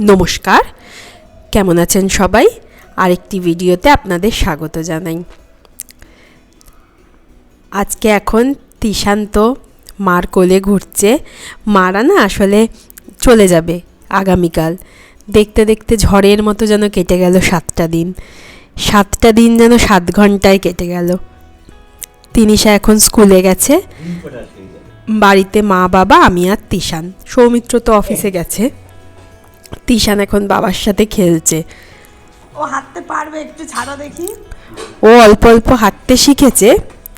নমস্কার। কেমন আছেন সবাই? আরেকটি ভিডিওতে আপনাদের স্বাগত জানাই। আজকে এখন তিশান্ত মার কোলে ঘুরছে। মারা না আসলে চলে যাবে আগামীকাল। দেখতে দেখতে ঝড়ের মতো যেন কেটে গেল সাতটা দিন। সাতটা দিন যেন সাত ঘন্টায় কেটে গেল। তিনি তিনিশা এখন স্কুলে গেছে। বাড়িতে মা বাবা আমি আর তিশান। সৌমিত্র তো অফিসে গেছে। তিশান এখন বাবার সাথে খেলছে। ও হাঁটতে পারবে একটু ছাড়ো দেখি। ও অল্প অল্প হাঁটতে শিখেছে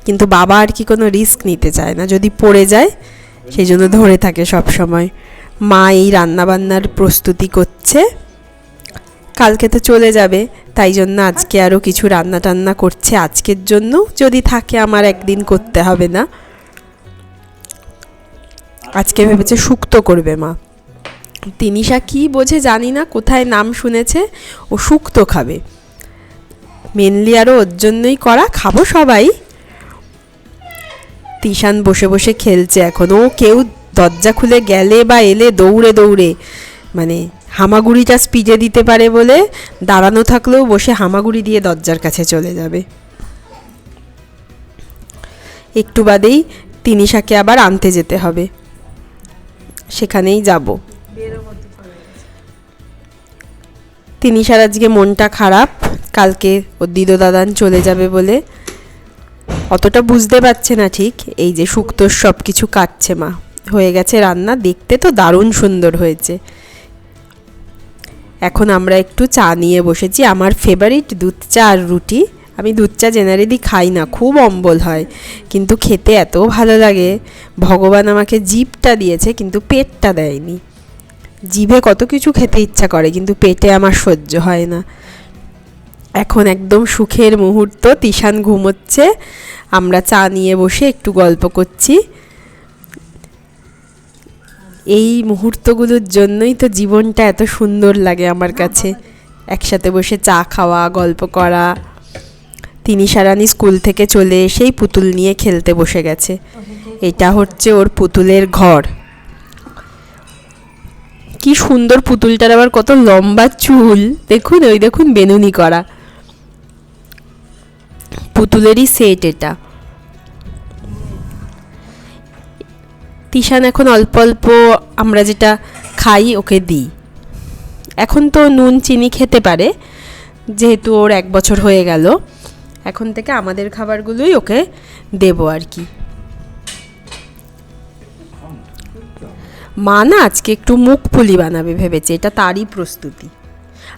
কিন্তু বাবা আর কি কোনো রিস্ক নিতে চায় না। যদি পড়ে যায় সেই জন্য ধরে থাকে সব সময় মা এই রান্নাবান্নার প্রস্তুতি করছে। কালকে তো চলে যাবে তাই জন্য আজকে আরও কিছু রান্না টান্না করছে। আজকের জন্য যদি থাকে আমার একদিন করতে হবে না। আজকে ভেবেছে শুক্তো করবে মা। তিনিশা কী বোঝে জানি না, কোথায় নাম শুনেছে ও শুক্তো খাবে। মেনলি আরও ওর জন্যই করা, খাব সবাই। তিশান বসে বসে খেলছে এখন। ও কেউ দরজা খুলে গেলে বা এলে দৌড়ে দৌড়ে মানে হামাগুড়িটা স্পিডে দিতে পারে বলে দাঁড়ানো থাকলেও বসে হামাগুড়ি দিয়ে দরজার কাছে চলে যাবে। একটু বাদেই তিনিশাকে আবার আনতে যেতে হবে। সেখানেই যাব। তিনিশার আজকে মনটা খারাপ। কালকে ওর দিদো দাদান চলে যাবে বলে। অতটা বুঝতে পারছে না ঠিক। এই যে শুক্তোর সব কিছু কাটছে মা। হয়ে গেছে রান্না। দেখতে তো দারুণ সুন্দর হয়েছে। এখন আমরা একটু চা নিয়ে বসেছি। আমার ফেভারিট দুধ চা আর রুটি। আমি দুধ চা জেনারেলি খাই না, খুব অম্বল হয়। কিন্তু খেতে এত ভালো লাগে। ভগবান আমাকে জিভটা দিয়েছে, কিন্তু পেটটা দেয়নি। জিভে কত কিছু খেতে ইচ্ছা করে, কিন্তু পেটে আমার সহ্য হয় না। এখন একদম সুখের মুহূর্ত, তিশান ঘুমোচ্ছে, আমরা চা নিয়ে বসে একটু গল্প করছি। এই মুহূর্তগুলোর জন্যই তো জীবনটা এত সুন্দর লাগে আমার কাছে। একসাথে বসে চা খাওয়া, গল্প করা। তিনি সারানি স্কুল থেকে চলে এসেই পুতুল নিয়ে খেলতে বসে গেছে। এটা হচ্ছে ওর পুতুলের ঘর। কি সুন্দর পুতুলটার আবার কত লম্বা চুল। দেখুন, ওই দেখুন বেনুনি করা। পুতুলেরই সেট এটা। তিশান, এখন অল্প অল্প আমরা যেটা খাই, ওকে দিই। এখন তো নুন, চিনি খেতে পারে, যেহেতু ওর এক বছর হয়ে গেল। এখন থেকে আমাদের খাবারগুলোই ওকে দেবো আর কি। মা না আজকে একটু মুখ বানাবে ভেবেছে, এটা তারই প্রস্তুতি।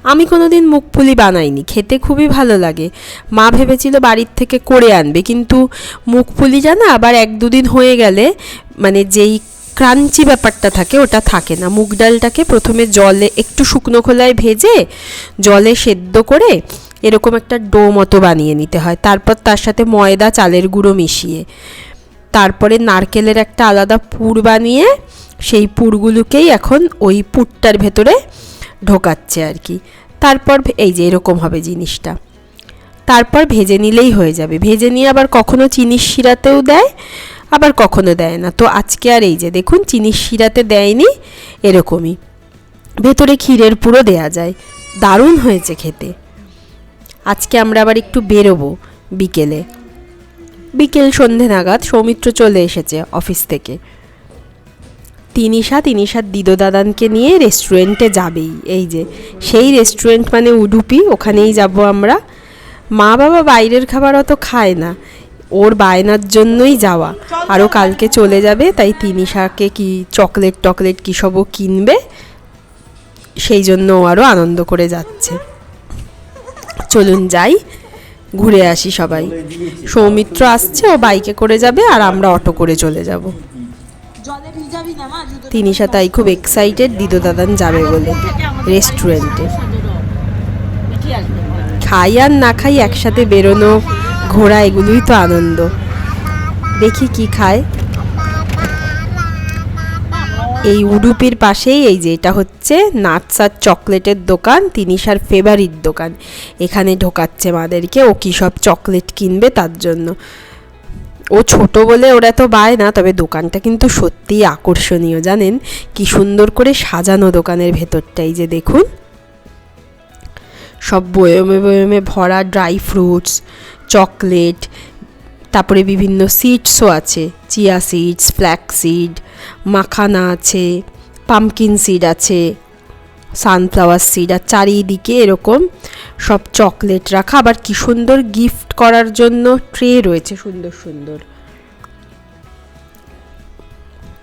আমি কোনোদিন মুখ পুলি বানাইনি, খেতে খুবই ভালো লাগে। মা ভেবেছিল বাড়ির থেকে করে আনবে, কিন্তু মুখ পুলিটা না আবার এক দুদিন হয়ে গেলে মানে যেই ক্রাঞ্চি ব্যাপারটা থাকে ওটা থাকে না। মুগ ডালটাকে প্রথমে জলে একটু শুকনো খোলায় ভেজে, জলে সেদ্ধ করে এরকম একটা ডো মতো বানিয়ে নিতে হয়। তারপর তার সাথে ময়দা, চালের গুঁড়ো মিশিয়ে। তারপরে নারকেলের একটা আলাদা পুর বানিয়ে সেই পুরগুলোকেই এখন ওই পুরটার ভেতরে ঢোকাচ্ছে আর কি। তারপর এই যে এরকম হবে জিনিসটা। তারপর ভেজে নিলেই হয়ে যাবে। ভেজে নিয়ে আবার কখনো চিনির শিরাতেও দেয়, আবার কখনো দেয় না। তো আজকে আর এই যে দেখুন, চিনির শিরাতে দেয়নি, এরকমই। ভেতরে ক্ষীরের পুরো দেয়া যায়। দারুণ হয়েছে খেতে। আজকে আমরা আবার একটু বেরোবো বিকেলে। বিকেল সন্ধে নাগাদ সৌমিত্র চলে এসেছে অফিস থেকে। তিনিশা তিনিশার দিদো দাদানকে নিয়ে রেস্টুরেন্টে যাবেই। এই যে, সেই রেস্টুরেন্ট মানে উডুপি, ওখানেই যাব আমরা। মা বাবা বাইরের খাবার অত খায় না। ওর বায়নার জন্যই যাওয়া। আরও কালকে চলে যাবে, তাই তিনিশাকে কি চকলেট টকলেট কী সবও কিনবে, সেই জন্য ও আরও আনন্দ করে যাচ্ছে। চলুন যাই। ঘুরে আসি সবাই। সৌমিত্র আসছে, ও বাইকে করে যাবে আর আমরা অটো করে চলে যাব। তিনি তাই খুব এক্সাইটেড দিদো দাদান যাবে বলে রেস্টুরেন্টে খাই আর না খাই একসাথে বেরোনো, ঘোরা এগুলোই তো আনন্দ। দেখি কি খায়। এই উডুপির পাশেই এই যে এটা হচ্ছে নাটস আর চকলেটের দোকান তিনিশার ফেভারিট দোকান। এখানে ঢোকাচ্ছে মাদেরকে, ও কী সব চকলেট কিনবে তার জন্য। ও ছোট বলে ওরা তো বায় না, তবে দোকানটা কিন্তু সত্যিই আকর্ষণীয়, জানেন? কি সুন্দর করে সাজানো দোকানের ভেতরটাই যে দেখুন। সব বয়মে বয়মে ভরা ড্রাই ফ্রুটস, চকলেট তারপরে বিভিন্ন সিডসও আছে। Chia seeds flax seed makhana আছে পামকিন সিড আছে সানফ্লাওয়ার সিড আর চারিদিকে এরকম সব চকলেট রাখা। আবার কি সুন্দর গিফট করার জন্য ট্রে রয়েছে, সুন্দর সুন্দর।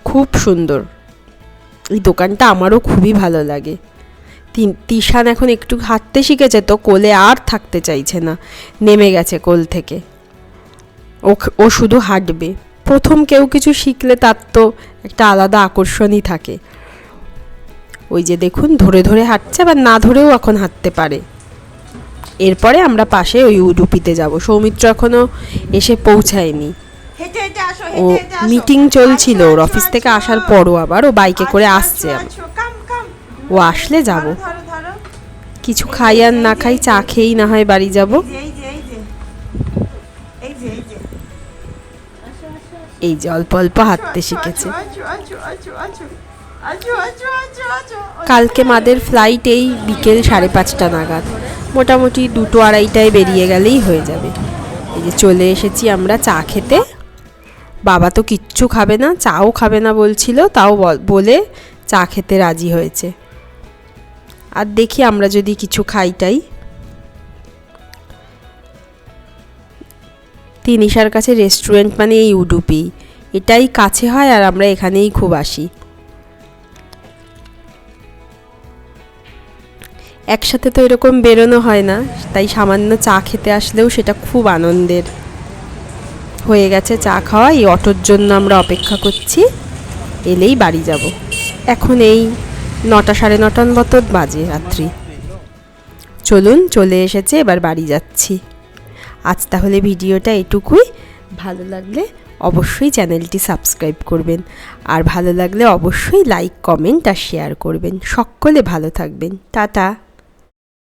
খুব সুন্দর। এই দোকানটা আমারও খুবই ভালো লাগে। তিশান এখন একটু হাঁটতে শিখেছে, তো কোলে আর থাকতে চাইছে না। নেমে গেছে কোল থেকে। ও শুধু হাঁটবে। প্রথম কেউ কিছু শিখলে তার তো একটা আলাদা আকর্ষণই থাকে। ওই যে দেখুন ধরে ধরে হাঁটছে আবার না ধরেও এখন হাঁটতে পারে। এরপরে আমরা পাশে ওই উডুপিতে যাব। সৌমিত্র এখনও এসে পৌঁছায়নি। ও মিটিং চলছিল। আচ্ছা, ওর অফিস আচ্ছা, থেকে আচ্ছা। আসার পরও আবার ও বাইকে করে আসছে। ও আসলে যাব। কিছু খাই আর না খাই চা খেয়েই না হয় বাড়ি যাব। এই যে অল্প অল্প হাঁটতে শিখেছে। কালকে মাদের ফ্লাইট এই বিকেল সাড়ে পাঁচটা নাগাদ। মোটামুটি দুটো আড়াইটায় বেরিয়ে গেলেই হয়ে যাবে। এই যে চলে এসেছি আমরা চা খেতে। বাবা তো কিচ্ছু খাবে না, চাও খাবে না বলছিল, তাও বলে চা খেতে রাজি হয়েছে। আর দেখি আমরা যদি কিছু খাইটাই তিনিশার কাছে রেস্টুরেন্ট মানে এই উডুপি এটাই কাছে হয় আর আমরা এখানেই খুব আসি। একসাথে তো এরকম বেরোনো হয় না, তাই সামান্য চা খেতে আসলেও সেটা খুব আনন্দের। হয়ে গেছে চা খাওয়া, এই অটোর জন্য আমরা অপেক্ষা করছি, এলেই বাড়ি যাব। এখন এই নটা সাড়ে নটার মতো বাজে রাত্রি। চলুন, চলে এসেছে, এবার বাড়ি যাচ্ছি। আজ তাহলে ভিডিওটা এটুকুই। ভালো লাগলে অবশ্যই চ্যানেলটি সাবস্ক্রাইব করবেন। আর ভালো লাগলে অবশ্যই লাইক, কমেন্ট আর শেয়ার করবেন। সকলে ভালো থাকবেন। টাটা।